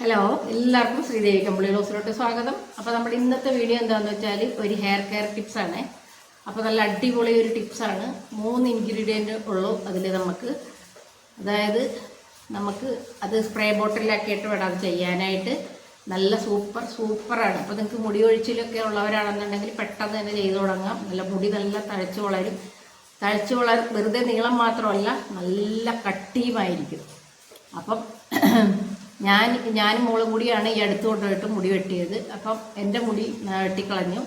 Hello എല്ലാവർക്കും ശ്രീദേവി കമ്പിളി ഹൗസിലോട്ട് സ്വാഗതം. അപ്പോൾ നമ്മുടെ ഇന്നത്തെ വീഡിയോ എന്താണെന്ന് വെച്ചാൽ ഒരു ഹെയർ കെയർ ടിപ്സാണ് അപ്പോൾ നല്ല അടിപൊളി ഒരു ടിപ്സാണ് മൂന്ന് ഇൻഗ്രീഡിയന്റ് ഉള്ളൂ അതിൽ നമുക്ക്. അതായത് നമുക്ക് അത് സ്പ്രേ ബോട്ടിലാക്കിയിട്ട് വേണം അത് ചെയ്യാനായിട്ട്. നല്ല സൂപ്പർ സൂപ്പറാണ് അപ്പോൾ നിങ്ങൾക്ക് മുടി ഒഴിച്ചിലൊക്കെ ഉള്ളവരാണെന്നുണ്ടെങ്കിൽ പെട്ടെന്ന് തന്നെ ചെയ്തു തുടങ്ങാം. നല്ല മുടി നല്ല തഴച്ചു വളരും. തഴച്ചു വളർ വെറുതെ നീളം മാത്രമല്ല നല്ല കട്ടിയുമായിരിക്കും. അപ്പം ഞാൻ ഞാനും മോളും കൂടിയാണ് ഈ അടുത്ത് കൊണ്ടുപോയിട്ട് മുടി വെട്ടിയത്. അപ്പം എന്റെ മുടി വെട്ടിക്കളഞ്ഞു.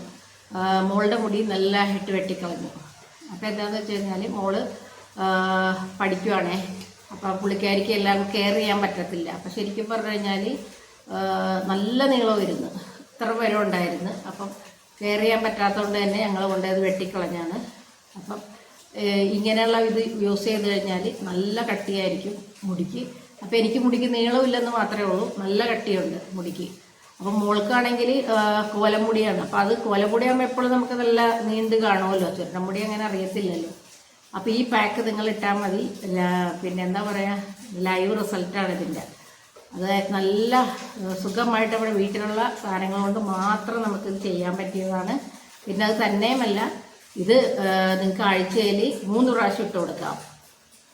മോളുടെ മുടി നല്ലതായിട്ട് വെട്ടിക്കളഞ്ഞു. അപ്പം എന്താണെന്ന് വെച്ച് കഴിഞ്ഞാൽ മോൾ പഠിക്കുവാണേ. അപ്പം പുള്ളിക്കാരിക്ക് എല്ലാവർക്കും കെയർ ചെയ്യാൻ പറ്റത്തില്ല. അപ്പം ശരിക്കും പറഞ്ഞു കഴിഞ്ഞാൽ നല്ല നീളമായിരുന്നു. ഇത്ര പേരും ഉണ്ടായിരുന്നു. അപ്പം കെയർ ചെയ്യാൻ പറ്റാത്തതുകൊണ്ട് തന്നെ ഞങ്ങൾ കൊണ്ടുപോയത് വെട്ടിക്കളഞ്ഞാണ്. അപ്പം ഇങ്ങനെയുള്ള ഇത് യൂസ് ചെയ്ത് കഴിഞ്ഞാൽ നല്ല കട്ടിയായിരിക്കും മുടിക്ക്. അപ്പോൾ എനിക്ക് മുടിക്ക് നീളമില്ലെന്ന് മാത്രമേ ഉള്ളൂ. നല്ല കട്ടിയുണ്ട് മുടിക്ക്. അപ്പം മോൾക്കാണെങ്കിൽ കോലമുടിയാണ്. അപ്പം അത് കോലമുടിയാകുമ്പോൾ എപ്പോഴും നമുക്ക് നല്ല നീണ്ട് കാണുമല്ലോ. ചുരുട്ടമുടി അങ്ങനെ അറിയത്തില്ലല്ലോ. അപ്പോൾ ഈ പാക്ക് നിങ്ങൾ ഇട്ടാൽ മതി. പിന്നെ എന്താ പറയുക ലൈവ് റിസൾട്ടാണ് ഇതിന്റെ അത് നല്ല സുഖമായിട്ട് നമ്മുടെ വീട്ടിലുള്ള സാധനങ്ങൾ കൊണ്ട് മാത്രം നമുക്കിത് ചെയ്യാൻ പറ്റിയതാണ്. പിന്നെ അത് തന്നെയുമല്ല ഇത് നിങ്ങൾക്ക് ആഴ്ചയിൽ മൂന്ന് പ്രാവശ്യം ഇട്ട് കൊടുക്കാം.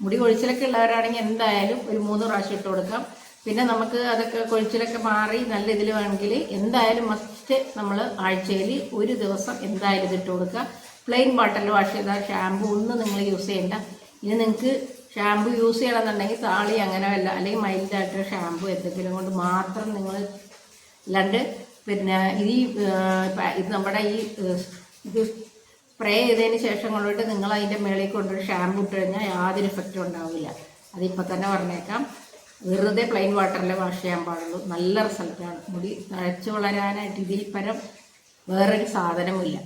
മുടി കൊഴിച്ചിലൊക്കെ ഉള്ളവരാണെങ്കിൽ എന്തായാലും ഒരു മൂന്ന് പ്രാവശ്യം ഇട്ട് കൊടുക്കാം. പിന്നെ നമുക്ക് അതൊക്കെ കൊഴിച്ചിലൊക്കെ മാറി നല്ല ഇതിൽ വേണമെങ്കിൽ എന്തായാലും മസ്റ്റ് നമ്മൾ ആഴ്ചയിൽ ഒരു ദിവസം എന്തായാലും ഇതിട്ട് കൊടുക്കുക. പ്ലെയിൻ വാട്ടറിൽ വാഷ് ചെയ്താൽ ഷാമ്പു ഒന്നും നിങ്ങൾ യൂസ് ചെയ്യണ്ട. ഇനി നിങ്ങൾക്ക് ഷാമ്പു യൂസ് ചെയ്യണമെന്നുണ്ടെങ്കിൽ താളി അങ്ങനെ വല്ല അല്ലെങ്കിൽ മൈൽഡായിട്ട് ഷാമ്പു എന്തെങ്കിലും കൊണ്ട് മാത്രം നിങ്ങൾ അല്ലാണ്ട് പിന്നെ ഈ ഇത് നമ്മുടെ ഈ ഇത് സ്പ്രേ ചെയ്തതിന് ശേഷം കൊണ്ടുപോയിട്ട് നിങ്ങൾ അതിന്റെ മേളിൽ കൊണ്ടൊരു ഷാമ്പു ഇട്ട് കഴിഞ്ഞാൽ യാതൊരു എഫക്റ്റും ഉണ്ടാവില്ല. അതിപ്പോൾ തന്നെ പറഞ്ഞേക്കാം. വെറുതെ പ്ലെയിൻ വാട്ടറിൽ വാഷ് ചെയ്യാൻ പാടുള്ളൂ. നല്ല റിസൾട്ടാണ് മുടി തഴച്ചു വളരാനായിട്ട് ഇതിൽ പരം വേറൊരു സാധനമില്ല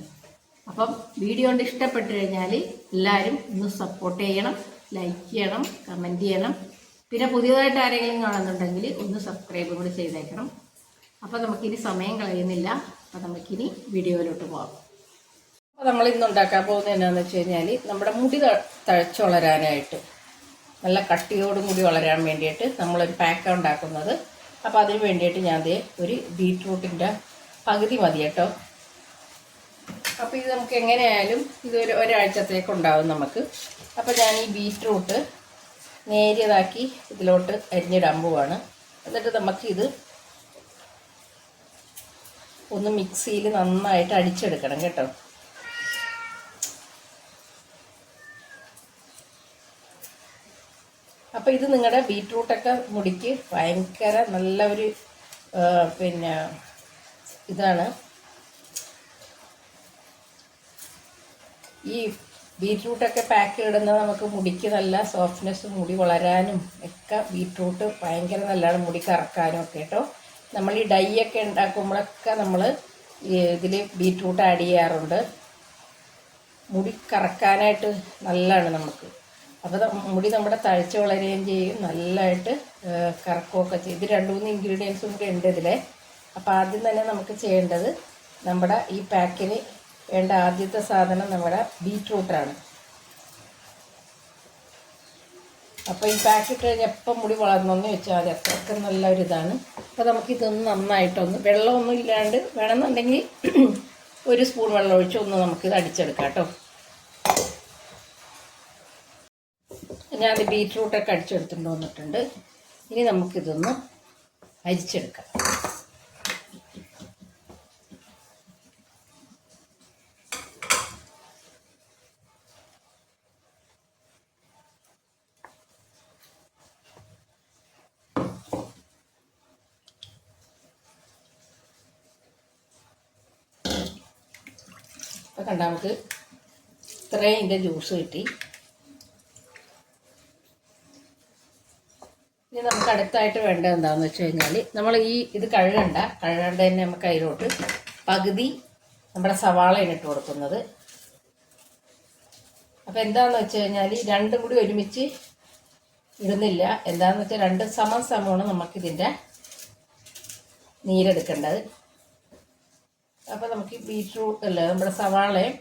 അപ്പം വീഡിയോ കൊണ്ട് ഇഷ്ടപ്പെട്ട് കഴിഞ്ഞാൽ എല്ലാവരും ഒന്ന് സപ്പോർട്ട് ചെയ്യണം. ലൈക്ക് ചെയ്യണം. കമന്റ് ചെയ്യണം. പിന്നെ പുതിയതായിട്ട് ആരെങ്കിലും കാണുന്നുണ്ടെങ്കിൽ ഒന്ന് സബ്സ്ക്രൈബും കൂടി ചെയ്തേക്കണം. അപ്പോൾ നമുക്കിനി സമയം കളയുന്നില്ല. അപ്പോൾ നമുക്കിനി വീഡിയോയിലോട്ട് പോകാം നമ്മൾ ഇന്ന് ഉണ്ടാക്കാൻ പോകുന്നത് എന്നാന്ന് വെച്ച് കഴിഞ്ഞാൽ നമ്മുടെ മുടി തഴച്ച് വളരാനായിട്ട് നല്ല കട്ടിയോട് മുടി വളരാൻ വേണ്ടിയിട്ട് നമ്മളൊരു പാക്ക ഉണ്ടാക്കുന്നത്. അപ്പോൾ അതിന് വേണ്ടിയിട്ട് ഞാൻ ദേ ഒരു ബീട്രൂട്ടിന്റെ പകുതി മതി കേട്ടോ. അപ്പോൾ ഇത് നമുക്ക് എങ്ങനെയായാലും ഇതൊരു ഒരാഴ്ചത്തേക്ക് ഉണ്ടാവും നമുക്ക്. അപ്പോൾ ഞാൻ ഈ ബീറ്റ്റൂട്ട് നേരിയതാക്കി ഇതിലോട്ട് അരിഞ്ഞിടാൻ പോവാണ്. എന്നിട്ട് നമുക്കിത് ഒന്ന് മിക്സിയിൽ നന്നായിട്ട് അടിച്ചെടുക്കണം കേട്ടോ. അപ്പോൾ ഇത് നിങ്ങളുടെ ബീറ്റ്റൂട്ടൊക്കെ മുടിക്ക് ഭയങ്കര നല്ല ഒരു പിന്നെ ഇതാണ്. ഈ ബീറ്റ്റൂട്ടൊക്കെ പാക്ക് ഇടുന്നത് നമുക്ക് മുടിക്ക് നല്ല സോഫ്റ്റ്നെസ്സും മുടി വളരാനും ഒക്കെ ബീറ്റ്റൂട്ട് ഭയങ്കര നല്ലതാണ് മുടി കറക്കാനും ഒക്കെ കേട്ടോ. നമ്മൾ ഈ ഡൈ ഒക്കെ ഉണ്ടാക്കുമ്പോഴൊക്കെ നമ്മൾ ഇതിൽ ബീറ്റ്റൂട്ട് ആഡ് ചെയ്യാറുണ്ട്. മുടി കറക്കാനായിട്ട് നല്ലതാണ് നമുക്ക്. അപ്പോൾ മുടി നമ്മുടെ തഴച്ച് വളരുകയും ചെയ്യും. നല്ലതായിട്ട് കറക്കുകയൊക്കെ ചെയ്യും. ഇത് രണ്ട് മൂന്ന് ഇൻഗ്രീഡിയൻസും കൂടി ഉണ്ട് ഇതിലെ. അപ്പോൾ ആദ്യം തന്നെ നമുക്ക് ചെയ്യേണ്ടത് നമ്മുടെ ഈ പാക്കിന് വേണ്ട ആദ്യത്തെ സാധനം നമ്മുടെ ബീറ്റ്റൂട്ടാണ് അപ്പോൾ ഈ പാക്കിട്ട് കഴിഞ്ഞാൽ എപ്പം മുടി വളർന്നെന്ന് വെച്ചാൽ അത് അത്രയ്ക്ക് നല്ലൊരിതാണ്. അപ്പോൾ നമുക്കിതൊന്ന് നന്നായിട്ടൊന്ന് വെള്ളമൊന്നും ഇല്ലാണ്ട് വേണമെന്നുണ്ടെങ്കിൽ ഒരു സ്പൂൺ വെള്ളം ഒഴിച്ച് ഒന്ന് നമുക്കിത് അടിച്ചെടുക്കാം കേട്ടോ. ഞാൻ ബീറ്റ്റൂട്ടൊക്കെ അടിച്ചെടുത്തിട്ട് വന്നിട്ടുണ്ട്. ഇനി നമുക്കിതൊന്ന് അരിച്ചെടുക്കാം. അപ്പം കണ്ടാൽ നമുക്ക് ഇത്രയും ഇതിന്റെ ജ്യൂസ് കിട്ടി ഇനി നമുക്ക് അടുത്തായിട്ട് വേണ്ടത് എന്താണെന്ന് വെച്ച് കഴിഞ്ഞാൽ നമ്മൾ ഈ ഇത് കഴുകണ്ട. കഴുകണ്ട തന്നെ നമുക്ക് അതിലോട്ട് പകുതി നമ്മുടെ സവാളയാണ് ഇട്ട് കൊടുക്കുന്നത്. അപ്പോൾ എന്താണെന്ന് വെച്ച് കഴിഞ്ഞാൽ രണ്ടും കൂടി ഒരുമിച്ച് ഇടുന്നില്ല. എന്താണെന്ന് വെച്ചാൽ രണ്ട് സമം സമമാണ് നമുക്കിതിന്റെ നീരെടുക്കേണ്ടത്. അപ്പോൾ നമുക്ക് ബീറ്റ്റൂട്ട് അല്ല നമ്മുടെ സവാളയും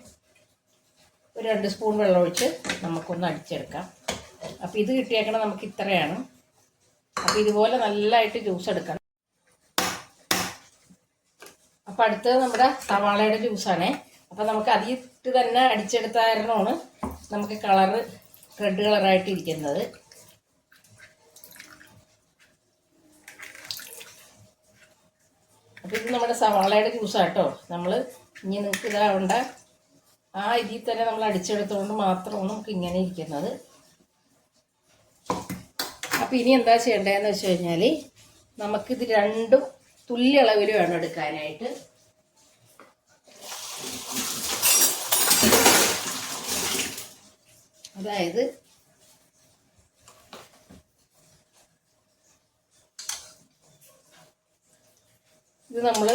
ഒരു രണ്ട് സ്പൂൺ വെള്ളം ഒഴിച്ച് നമുക്കൊന്ന് അടിച്ചെടുക്കാം. അപ്പോൾ ഇത് കിട്ടിയേക്കണം നമുക്ക് ഇത്രയാണ്. അപ്പോൾ ഇതുപോലെ നല്ലതായിട്ട് ജ്യൂസ് എടുക്കണം. അപ്പോൾ അടുത്തത് നമ്മുടെ സവാളയുടെ ജ്യൂസാണേ അപ്പോൾ നമുക്ക് അതിട്ട് തന്നെ അടിച്ചെടുത്ത കാരണമാണ് നമുക്ക് കളറ് റെഡ് കളറായിട്ട് ഇരിക്കുന്നത്. അപ്പോൾ ഇത് നമ്മുടെ സവാളയുടെ ജ്യൂസാട്ടോ നമ്മൾ ഇനി നിങ്ങൾക്ക് ഇതാവണ്ട. ആ ഇതിൽ തന്നെ നമ്മൾ അടിച്ചെടുത്തുകൊണ്ട് മാത്രമാണ് നമുക്ക് ഇങ്ങനെ ഇരിക്കുന്നത്. അപ്പോൾ ഇനി എന്താ ചെയ്യേണ്ടതെന്ന് വെച്ച് കഴിഞ്ഞാൽ നമുക്കിത് രണ്ടും തുല്യ അളവിൽ വേണം എടുക്കാനായിട്ട്. അതായത് ഇത് നമ്മൾ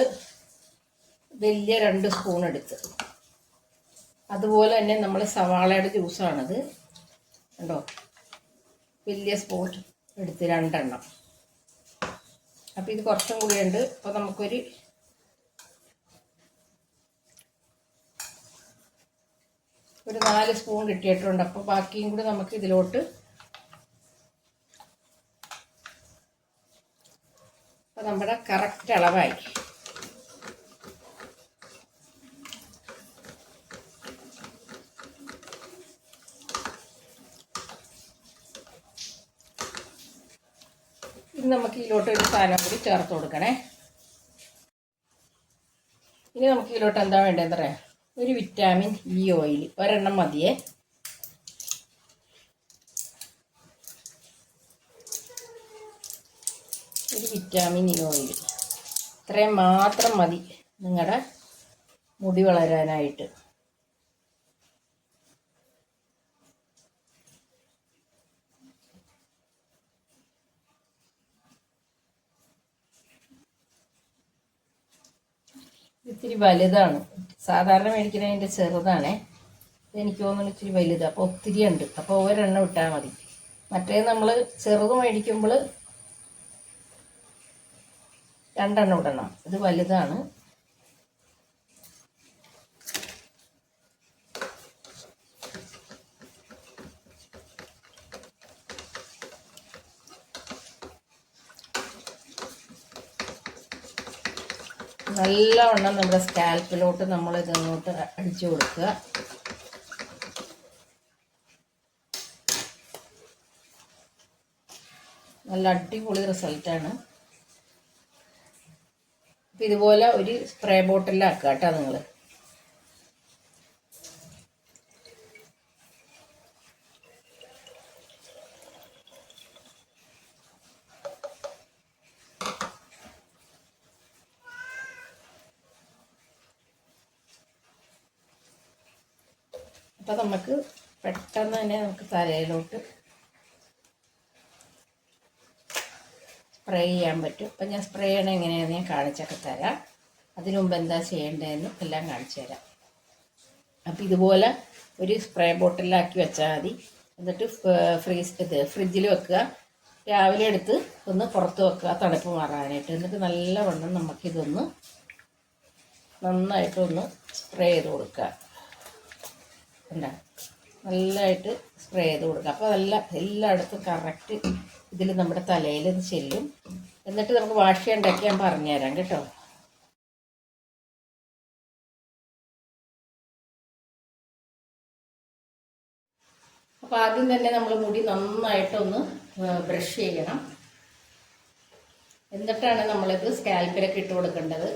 വലിയ രണ്ട് സ്പൂൺ എടുത്ത്. അതുപോലെ തന്നെ നമ്മൾ സവാളയുടെ ജ്യൂസാണിത് കണ്ടോ? വലിയ സ്പൂൺ എടുത്ത് രണ്ടെണ്ണം. അപ്പം ഇത് കുറച്ചും കൂടി ഉണ്ട്. അപ്പോൾ നമുക്കൊരു ഒരു നാല് സ്പൂൺ കിട്ടിയിട്ടുണ്ട്. അപ്പോൾ ബാക്കിയും കൂടി നമുക്ക് ഇതിലോട്ട് അപ്പോൾ നമ്മുടെ കറക്റ്റ് അളവായി ഇനി നമുക്ക് ഇതിലോട്ട് ഒരു സാധനം കൂടി ചേർത്ത് കൊടുക്കണേ. ഇനി നമുക്ക് ഇതിലോട്ട് എന്താ വേണ്ടതെന്ന് പറയാം. ഒരു വിറ്റാമിൻ ഇ ഓയിൽ. ഒരെണ്ണം മതിയേ. ഒരു വിറ്റാമിൻ ഇ ഓയിൽ. ഇത്രയും മാത്രം മതി നിങ്ങളുടെ മുടി വളരാനായിട്ട്. ഇത്തിരി വലുതാണ്. സാധാരണ മേടിക്കുന്നതിന്റെ ചെറുതാണേ. എനിക്ക് തോന്നുന്നു ഇത്തിരി വലുത്. അപ്പോൾ ഒത്തിരി ഉണ്ട്. അപ്പോൾ ഒരെണ്ണം ഇട്ടാൽ മതി. മറ്റേ നമ്മൾ ചെറുത് മേടിക്കുമ്പോൾ രണ്ടെണ്ണം ഇടണം. ഇത് വലുതാണ്. നല്ലവണ്ണം നമ്മുടെ സ്കാൽപ്പിലോട്ട് നമ്മൾ ഇതങ്ങോട്ട് അടിച്ചു കൊടുക്കുക. നല്ല അടിപൊളി റിസൾട്ടാണ്. അപ്പം ഇതുപോലെ ഒരു സ്പ്രേ ബോട്ടിലാക്കുക കേട്ടോ നിങ്ങൾ അപ്പം നമുക്ക് പെട്ടെന്ന് തന്നെ നമുക്ക് തലയിലോട്ട് സ്പ്രേ ചെയ്യാൻ പറ്റും. അപ്പം ഞാൻ സ്പ്രേ ചെയ്യണ എങ്ങനെയാണെന്ന് ഞാൻ കാണിച്ചൊക്കെ തരാം. അതിനു മുമ്പ് എന്താ ചെയ്യേണ്ടതെന്ന് എല്ലാം കാണിച്ചു തരാം. അപ്പം ഇതുപോലെ ഒരു സ്പ്രേ ബോട്ടിലാക്കി വെച്ചാൽ മതി. എന്നിട്ട് ഫ്രീസ് ഇത് ഫ്രിഡ്ജിൽ വെക്കുക. രാവിലെ എടുത്ത് ഒന്ന് പുറത്ത് വെക്കുക. തണുപ്പ് മാറാനായിട്ട്. എന്നിട്ട് നല്ലവണ്ണം നമുക്കിതൊന്ന് നന്നായിട്ടൊന്ന് സ്പ്രേ ചെയ്ത് കൊടുക്കുക. എന്താ നല്ലതായിട്ട് സ്പ്രേ ചെയ്ത് കൊടുക്കുക. അപ്പോൾ നല്ല എല്ലായിടത്തും കറക്റ്റ് ഇതിൽ നമ്മുടെ തലയിൽ ഇത് ചെല്ലും. എന്നിട്ട് നമുക്ക് വാഷ് ചെയ്യണ്ടാക്കി ഞാൻ പറഞ്ഞുതരാം കേട്ടോ. അപ്പോൾ ആദ്യം തന്നെ നമ്മൾ മുടി നന്നായിട്ടൊന്ന് ബ്രഷ് ചെയ്യണം. എന്നിട്ടാണ് നമ്മളിത് സ്കാൽപ്പിലൊക്കെ ഇട്ട് കൊടുക്കേണ്ടത്.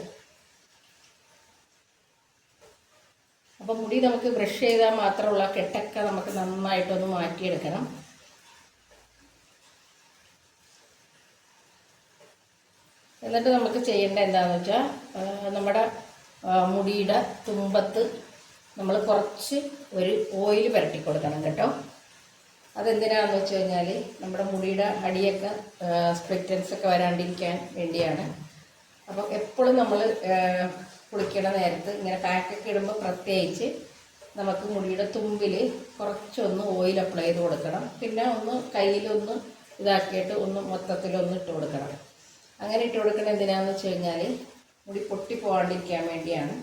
അപ്പോൾ മുടി നമുക്ക് ബ്രഷ് ചെയ്താൽ മാത്രമുള്ള കെട്ടൊക്കെ നമുക്ക് നന്നായിട്ടൊന്ന് മാറ്റിയെടുക്കണം. എന്നിട്ട് നമുക്ക് ചെയ്യേണ്ട എന്താണെന്ന് വെച്ചാൽ നമ്മുടെ മുടിയുടെ തുമ്പത്ത് നമ്മൾ കുറച്ച് ഒരു ഓയിൽ പുരട്ടി കൊടുക്കണം കേട്ടോ. അതെന്തിനാന്ന് വെച്ച് കഴിഞ്ഞാൽ നമ്മുടെ മുടിയുടെ അടിയൊക്കെ സ്പ്രിറ്റൻസ് ഒക്കെ വരാണ്ടിരിക്കാൻ വേണ്ടിയാണ്. അപ്പോൾ എപ്പോഴും നമ്മൾ കുളിക്കണ നേരത്ത് ഇങ്ങനെ പാക്കൊക്കെ ഇടുമ്പോൾ പ്രത്യേകിച്ച് നമുക്ക് മുടിയുടെ തുമ്പിൽ കുറച്ചൊന്ന് ഓയിൽ അപ്ലൈ ചെയ്ത് കൊടുക്കണം. പിന്നെ ഒന്ന് കയ്യിലൊന്ന് ഇതാക്കിയിട്ട് ഒന്ന് മൊത്തത്തിലൊന്ന് ഇട്ട് കൊടുക്കണം. അങ്ങനെ ഇട്ട് കൊടുക്കണം എന്തിനാണെന്ന് വെച്ച് കഴിഞ്ഞാൽ മുടി പൊട്ടി പോകാണ്ടിരിക്കാൻ വേണ്ടിയാണ്.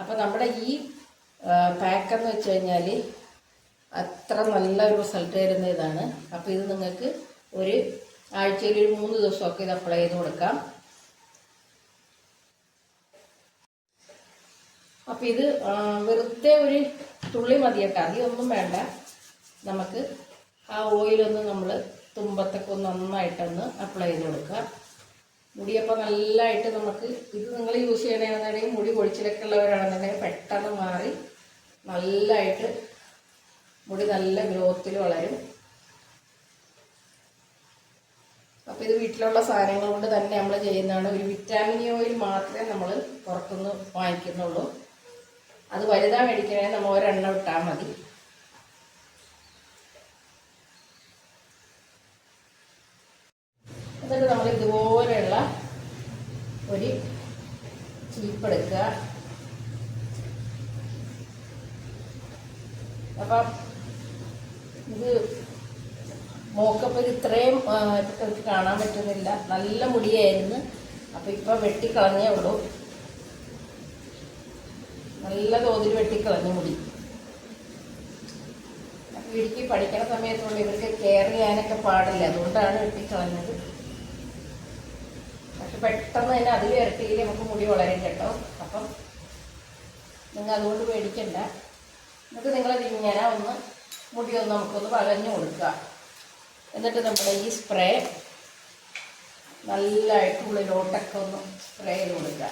അപ്പോൾ നമ്മുടെ ഈ പാക്കെന്ന് വെച്ച് കഴിഞ്ഞാൽ അത്ര നല്ലൊരു റിസൾട്ട് തരുന്ന ഇതാണ്. അപ്പോൾ ഇത് നിങ്ങൾക്ക് ഒരു ആഴ്ചയിൽ ഒരു മൂന്ന് ദിവസമൊക്കെ ഇത് അപ്ലൈ ചെയ്ത് കൊടുക്കാം. അപ്പം ഇത് വെറുതെ ഒരു തുള്ളി മതി കേട്ടോ ഒന്നും വേണ്ട. നമുക്ക് ആ ഓയിലൊന്ന് നമ്മൾ തുമ്പത്തൊക്കെ ഒന്ന് നന്നായിട്ടൊന്ന് അപ്ലൈ ചെയ്ത് കൊടുക്കുക. മുടിയപ്പോൾ നല്ലതായിട്ട് നമുക്ക് ഇത് നിങ്ങൾ യൂസ് ചെയ്യണമെന്നുണ്ടെങ്കിൽ മുടി പൊഴിച്ചിലൊക്കെ ഉള്ളവരാണെന്നുണ്ടെങ്കിൽ പെട്ടെന്ന് മാറി നല്ലതായിട്ട് മുടി നല്ല ഗ്രോത്തിൽ വളരും. അപ്പോൾ ഇത് വീട്ടിലുള്ള സാധനങ്ങൾ കൊണ്ട് തന്നെ നമ്മൾ ചെയ്യുന്നതാണ്. ഒരു വിറ്റാമിൻ ഓയിൽ മാത്രമേ നമ്മൾ പുറത്തുനിന്ന് വാങ്ങിക്കുന്നുള്ളൂ. അത് വലുതാ മേടിക്കണേ നമ്മൾ ഒരെണ്ണം ഇട്ടാൽ മതി. എന്നിട്ട് നമ്മൾ ഇതുപോലെയുള്ള ഒരു ചീപ്പ് എടുക്കുക. അപ്പം ഇത് മോക്കപ്പ് ഇത് ഇത്രയും കാണാൻ പറ്റുന്നില്ല. നല്ല മുടിയായിരുന്നു. അപ്പം ഇപ്പം വെട്ടിക്കളഞ്ഞേ ഉള്ളൂ. നല്ല തോതിൽ വെട്ടിക്കളഞ്ഞു മുടി. അപ്പം ഇടുക്കി പഠിക്കണ സമയത്തുകൊണ്ട് ഇവർക്ക് കെയർ ചെയ്യാനൊക്കെ പാടില്ല. അതുകൊണ്ടാണ് വെട്ടിക്കളഞ്ഞത് പക്ഷെ പെട്ടെന്ന് തന്നെ അതിൽ ഇരട്ടിയിൽ നമുക്ക് മുടി വളരും കേട്ടോ. അപ്പം നിങ്ങൾ അതുകൊണ്ട് പേടിക്കണ്ട. എന്നിട്ട് നിങ്ങളത് ഇങ്ങനെ ഒന്ന് മുടി ഒന്ന് നമുക്കൊന്ന് വളഞ്ഞു കൊടുക്കുക. എന്നിട്ട് നമ്മുടെ ഈ സ്പ്രേ നല്ലതായിട്ട് ഉള്ളിലോട്ടൊക്കെ ഒന്ന് സ്പ്രേ ചെയ്ത് കൊടുക്കുക.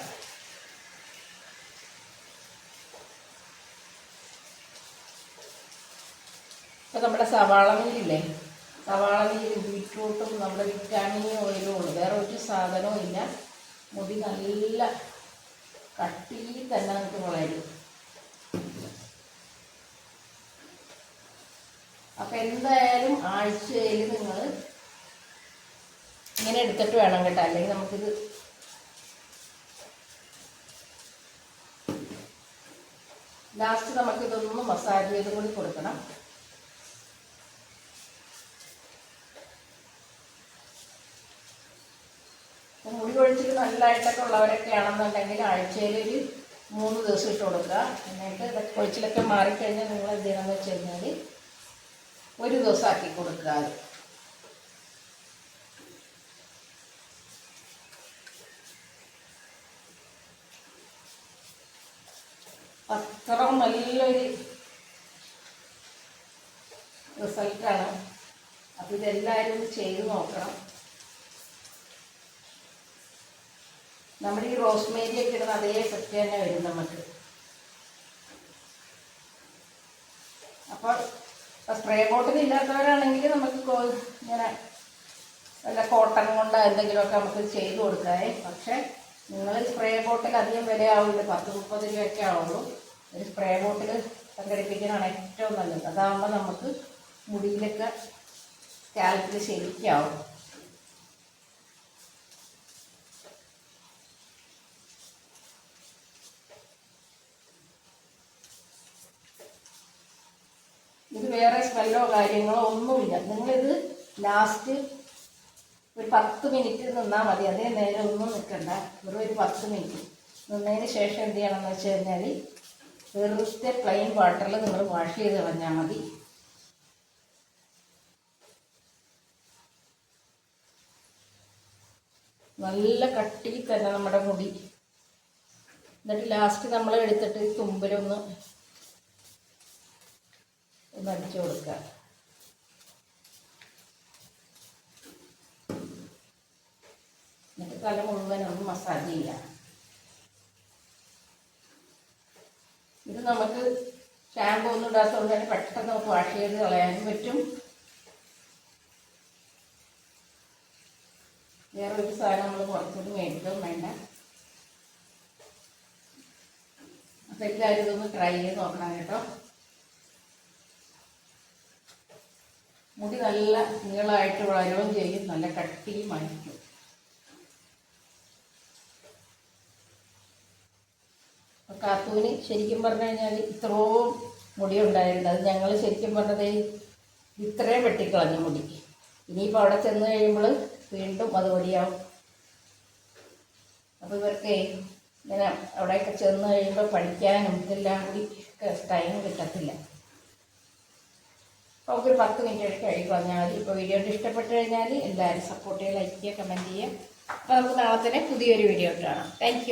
ഇപ്പം നമ്മുടെ സവാള നീരില്ലേ സവാള നീര് ബീറ്റ്റൂട്ടും നമ്മുടെ വിറ്റാമിൻ ഓയിലും ഉള്ളു വേറെ ഒരു സാധനവും ഇല്ല. മുടി നല്ല കട്ടിയിൽ തന്നെ നമുക്ക് വളരും അപ്പം എന്തായാലും ആഴ്ചയിൽ നിങ്ങൾ ഇങ്ങനെ എടുത്തിട്ട് വേണം കേട്ടോ. അല്ലെങ്കിൽ നമുക്കിത് ലാസ്റ്റ് നമുക്കിതൊന്ന് മസാജ് ചെയ്തും കൂടി കൊടുക്കണം. മുടി കൊഴിച്ചിൽ നല്ലതായിട്ടൊക്കെ ഉള്ളവരൊക്കെ ആണെന്നുണ്ടെങ്കിൽ ആഴ്ചയിൽ ഒരു മൂന്ന് ദിവസം ഇട്ട് കൊടുക്കുക. എന്നിട്ട് ഇതൊക്കെ കൊഴിച്ചിലൊക്കെ മാറിക്കഴിഞ്ഞാൽ നിങ്ങൾ എന്ത് ചെയ്യണമെന്ന് വെച്ച് കഴിഞ്ഞാൽ ഒരു ദിവസം ആക്കി കൊടുക്കുക. അത് അത്ര നല്ലൊരു റിസൾട്ടാണ്. അപ്പം ഇതെല്ലാവരും ചെയ്ത് നോക്കണം. നമ്മുടെ ഈ റോസ്മേരി ഒക്കെ ഇടുന്ന അതേ എഫക്റ്റ് തന്നെ വരും നമുക്ക്. അപ്പോൾ സ്പ്രേ ബോട്ടിൽ ഇല്ലാത്തവരാണെങ്കിൽ നമുക്ക് ഇങ്ങനെ വല്ല കോട്ടൺ കൊണ്ട് എന്തെങ്കിലുമൊക്കെ നമുക്ക് ചെയ്ത് കൊടുക്കാമേ പക്ഷേ നിങ്ങൾ സ്പ്രേ ബോട്ടിൽ അധികം വില ആവില്ല പത്ത് മുപ്പത് രൂപയൊക്കെ ആവുള്ളൂ. ഒരു സ്പ്രേ ബോട്ടിൽ സംഘടിപ്പിക്കുന്നതാണ് ഏറ്റവും നല്ലത്. അതാകുമ്പോൾ നമുക്ക് മുടിയിലൊക്കെ സ്കാൽപ്പിൽ ശരിക്കാവും ഇത് സ്മെല്ലോ കാര്യങ്ങളോ ഒന്നുമില്ല. നിങ്ങളിത് ലാസ്റ്റ് ഒരു പത്ത് മിനിറ്റ് നിന്നാൽ മതി. അതേ നേരം ഒന്നും നിൽക്കണ്ട വെറും ഒരു പത്ത് മിനിറ്റ് നിന്നതിന് ശേഷം എന്ത് ചെയ്യണമെന്ന് വെച്ച് കഴിഞ്ഞാൽ വെറുതെ പ്ലെയിൻ വാട്ടറിൽ നിങ്ങൾ വാഷ് ചെയ്ത് കളഞ്ഞാൽ മതി. നല്ല കട്ടിയിൽ തന്നെ നമ്മുടെ മുടി. എന്നിട്ട് ലാസ്റ്റ് നമ്മൾ എടുത്തിട്ട് തുമ്പിലൊന്ന് ഒന്ന് അടിച്ചു കൊടുക്കുക. എന്നിട്ട് തല മുഴുവൻ ഒന്ന് മസാജ് ചെയ്യാം ഇത് നമുക്ക് ഷാമ്പൂ ഒന്നും ഇടാത്തതുകൊണ്ട് തന്നെ പെട്ടെന്ന് നമുക്ക് വാഷ് ചെയ്ത് കളയാനും പറ്റും. വേറെ ഒരു സാധനം നമ്മൾ പുറത്തുനിന്ന് മേടിക്കും വേണ്ട. അപ്പം എല്ലാവരും ഇതൊന്ന് ട്രൈ ചെയ്ത് നോക്കണം കേട്ടോ. മുടി നല്ല നീളമായിട്ട് വളരുകയും ചെയ്യും. നല്ല കട്ടിയും ആയിരിക്കും. അപ്പൊ കാത്തൂന് ശരിക്കും പറഞ്ഞു കഴിഞ്ഞാൽ ഇത്രയും മുടി ഉണ്ടായിട്ടുണ്ട് അത് ഞങ്ങൾ ശരിക്കും പറഞ്ഞത് ഇത്രയും വെട്ടിക്കളഞ്ഞു മുടി. ഇനിയിപ്പോൾ അവിടെ ചെന്ന് കഴിയുമ്പോൾ വീണ്ടും അത് മടിയാവും അപ്പോൾ ഇവർക്ക് ഇങ്ങനെ അവിടെയൊക്കെ ചെന്ന് കഴിയുമ്പോൾ പഠിക്കാനും ഇതെല്ലാം കൂടി ടൈം കിട്ടത്തില്ല. നമുക്കൊരു പത്ത് മിനിറ്റ് ഒക്കെ പറഞ്ഞാൽ മതി ഇപ്പോൾ വീഡിയോ ഇഷ്ടപ്പെട്ട് കഴിഞ്ഞാൽ എല്ലാവരും സപ്പോർട്ട് ചെയ്യുക ലൈക്ക് ചെയ്യുക കമന്റ് ചെയ്യുക. അപ്പോൾ നമുക്ക് നാളെ തന്നെ പുതിയൊരു വീഡിയോ കാണാം. താങ്ക്